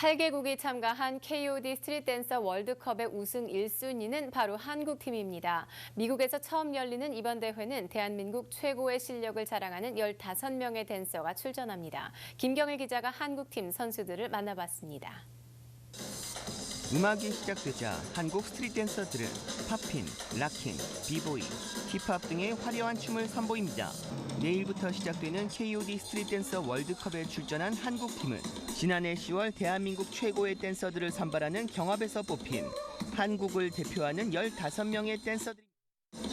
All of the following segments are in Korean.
8개국이 참가한 KOD 스트릿 댄서 월드컵의 우승 1순위는 바로 한국팀입니다. 미국에서 처음 열리는 이번 대회는 대한민국 최고의 실력을 자랑하는 15명의 댄서가 출전합니다. 김경일 기자가 한국팀 선수들을 만나봤습니다. 음악이 시작되자 한국 스트릿 댄서들은 팝핀, 락킹, 비보이, 힙합 등의 화려한 춤을 선보입니다. 내일부터 시작되는 KOD 스트릿 댄서 월드컵에 출전한 한국팀은 지난해 10월 대한민국 최고의 댄서들을 선발하는 경합에서 뽑힌 한국을 대표하는 15명의 댄서들이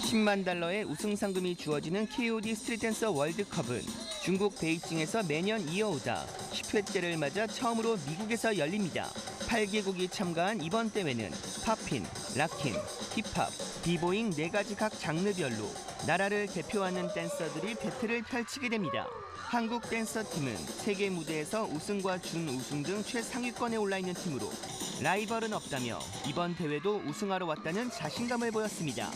10만 달러의 우승 상금이 주어지는 KOD 스트릿 댄서 월드컵은 중국 베이징에서 매년 이어오다 10회째를 맞아 처음으로 미국에서 열립니다. 8개국이 참가한 이번 대회는 팝핀, 락킹, 힙합, 비보잉 네 가지 각 장르별로 나라를 대표하는 댄서들이 배틀을 펼치게 됩니다. 한국 댄서 팀은 세계 무대에서 우승과 준우승 등 최상위권에 올라 있는 팀으로 라이벌은 없다며 이번 대회도 우승하러 왔다는 자신감을 보였습니다.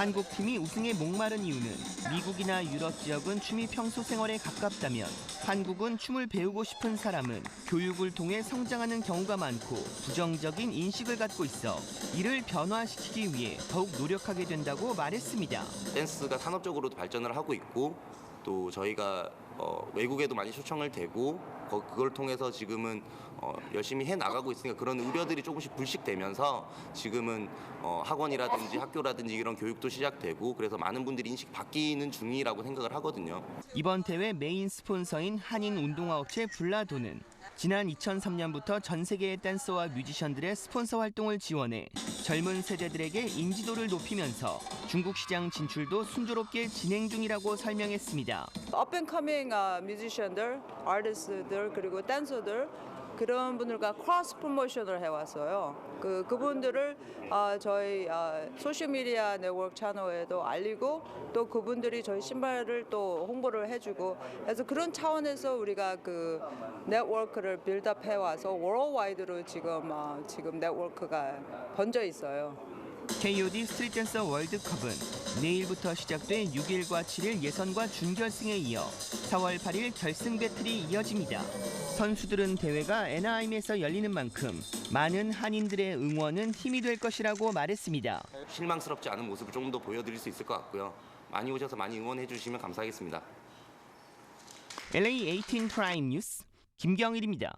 한국 팀이 우승에 목마른 이유는 미국이나 유럽 지역은 춤이 평소 생활에 가깝다면 한국은 춤을 배우고 싶은 사람은 교육을 통해 성장하는 경우가 많고 부정적인 인식을 갖고 있어 이를 변화시키기 위해 더욱 노력하게 된다고 말했습니다. 댄스가 산업적으로도 발전을 하고 있고 또 저희가 어, 외국에도 많이 초청을 되고 거- 그걸 통해서 지금은 어, 열심히 해 나가고 있으니까 그런 우려들이 조금씩 불식되면서 지금은 어, 학원이라든지 학교라든지 이런 교육도 시작되고 그래서 많은 분들이 인식 바뀌는 중이라고 생각을 하거든요. 이번 대회 메인 스폰서인 한인 운동화 업체 블라도는 지난 2003년부터 전 세계의 댄서와 뮤지션들의 스폰서 활동을 지원해 젊은 세대들에게 인지도를 높이면서 중국 시장 진출도 순조롭게 진행 중이라고 설명했습니다. 업앤커밍 뮤지션들, 아티스트들 그리고 댄서들 그런 분들과 크로스 프로모션을 해왔어요. 그 그분들을 어, 저희 어, 소셜 미디어 네트워크 채널에도 알리고 또 그분들이 저희 신발을 또 홍보를 해주고 그래서 그런 차원에서 우리가 그 네트워크를 빌드업 해와서 월드와이드로 지금 어, 지금 네트워크가 번져 있어요. KOD 스트릿 댄서 월드컵은 내일부터 시작돼 6일과 7일 예선과 준결승에 이어 4월 8일 결승 배틀이 이어집니다. 선수들은 대회가 애나하임에서 열리는 만큼 많은 한인들의 응원은 힘이 될 것이라고 말했습니다. 실망스럽지 않은 모습을 조금 더 보여드릴 수 있을 것 같고요. 많이 오셔서 많이 응원해 주시면 감사하겠습니다. LA 18 프라임 뉴스 김경일입니다.